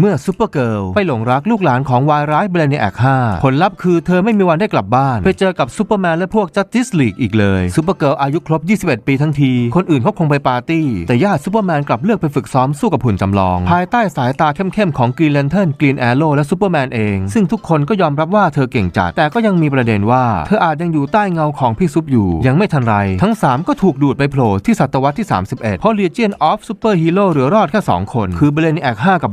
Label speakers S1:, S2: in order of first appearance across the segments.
S1: เมื่อซูเปอร์เกิลไปหลงรักลูกหลานของวายร้ายเบลเนียแอค5ผลลัพธ์คือเธอไม่มีวันได้กลับบ้าน ไปเจอกับซูเปอร์แมนและพวกจัสติสลีกอีกเลยซูเปอร์เกิลอายุครบ 21 ปีทั้งที คนอื่นเขาคงไปปาร์ตี้ แต่ญาติซูเปอร์แมนกลับเลือกไปฝึกซ้อมสู้กับหุ่นจำลอง ภายใต้สายตาเข้มๆของกรีนแลนเทิร์นกรีนแอโร่และซูเปอร์แมนเอง ซึ่งทุกคนก็ยอมรับว่าเธอเก่งจัดแต่ก็ยังมีประเด็นว่า เธออาจยังอยู่ใต้เงาของพี่ซุปอยู่ ยังไม่ทันไร ทั้ง 3 ก็ถูกดูดไปโผล่ที่ศตวรรษที่ 31 เพราะ Legion of Super Hero เหลือรอดแค่2คน คือเบลนแอค5กับ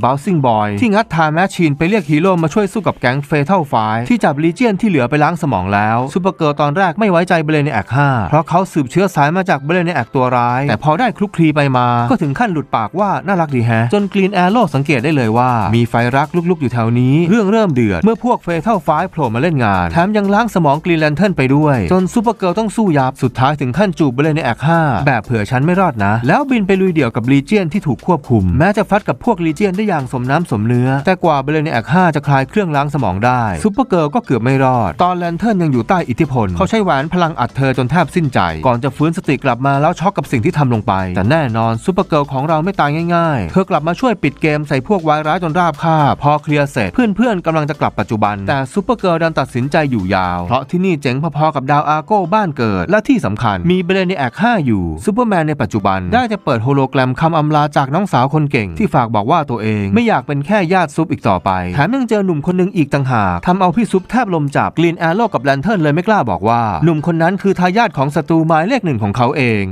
S1: Bouncing Boy ที่งัดทาแมชชีนไปเรียกฮีโร่มาช่วยสู้กับแก๊งเฟเทลไฟที่จับ Legion ที่เหลือไปล้างสมองแล้วซูเปอร์เกิร์ลตอนแรกไม่ไว้ใจเบลนแอค5เพราะเขาสืบเชื้อสายมาจากเบลนแอคตัวร้าย แต่พอได้คลุกคลีไปมา ก็ถึงขั้นหลุดปากว่าน่ารักดีแฮะจนกรีนแอโร่สังเกตได้เลยว่า มีไฟรักลุกๆอยู่แถวนี้ เรื่องเริ่มเดือดเมื่อพวกเฟเทลไฟโผล่มาเล่นงานแถมยังล้างสมองกรีนแลนเทิร์นไปด้วย จนซูเปอร์เกิร์ลต้องสู้ยับสุดท้ายถึงขั้นจูบเบลนแอค5แบบเผื่อฉันไม่รอดนะ แล้วบินไปลุยเดี่ยวกับลีเจียนที่ถูกควบคุมแม้จะฟัดกับพวกลีเจียนได้อย่างสมน้ำสมเนื้อ แต่กว่าเบลน a แอค5จะคลายเครื่องล้างสมองได้ซูเปอร์เกิร์ลก็เกือบไม่รอด ตอนแลนเทิร์นยังอยู่ใต้อิทธิพล เขาใช้แหวนพลังอัดเธอจนแทบสิ้นใจ ก่อนจะฟื้นสติกลับมาแล้วช็อกกับสิ่งที่ทำลงไป แต่แน่นอนซูเปอร์เกิร์ลของเราไม่ตายง่ายๆ เธอกลับมาช่วยปิดเกมใส่พวกวายร้ายจนราบคาบพอเคลียร์เสร็จเพื่อนๆกำลังจะกลับปัจจุบัน แต่ซูเปอร์เกิร์ลดันตัดสินใจอยู่ยาว เพราะที่นี่เจ๋งพอๆกับดาวอาโก้บ้านเกิด และที่สำคัญมีเบรน a แอค5อยู่ซูเปอร์แมนในปัจจุบันได้จะเปิดโฮโลแกรมคำอำลาจากน้องสาวคนเก่ง ที่ฝากบอกว่าตัวเองไม่อยากเป็นแค่ญาติซุปอีกต่อไปแถมยังเจอหนุ่มคนหนึงอีกต่างหากทำเอาพี่ซุปแทบลมจับกลีนแอโร่กับแลนเทิร์นเลยไม่กล้าบอกว่า หนุ่มคนนั้นคือทายาทของศัตรูหมายเลขหนึ่งของเขาเอง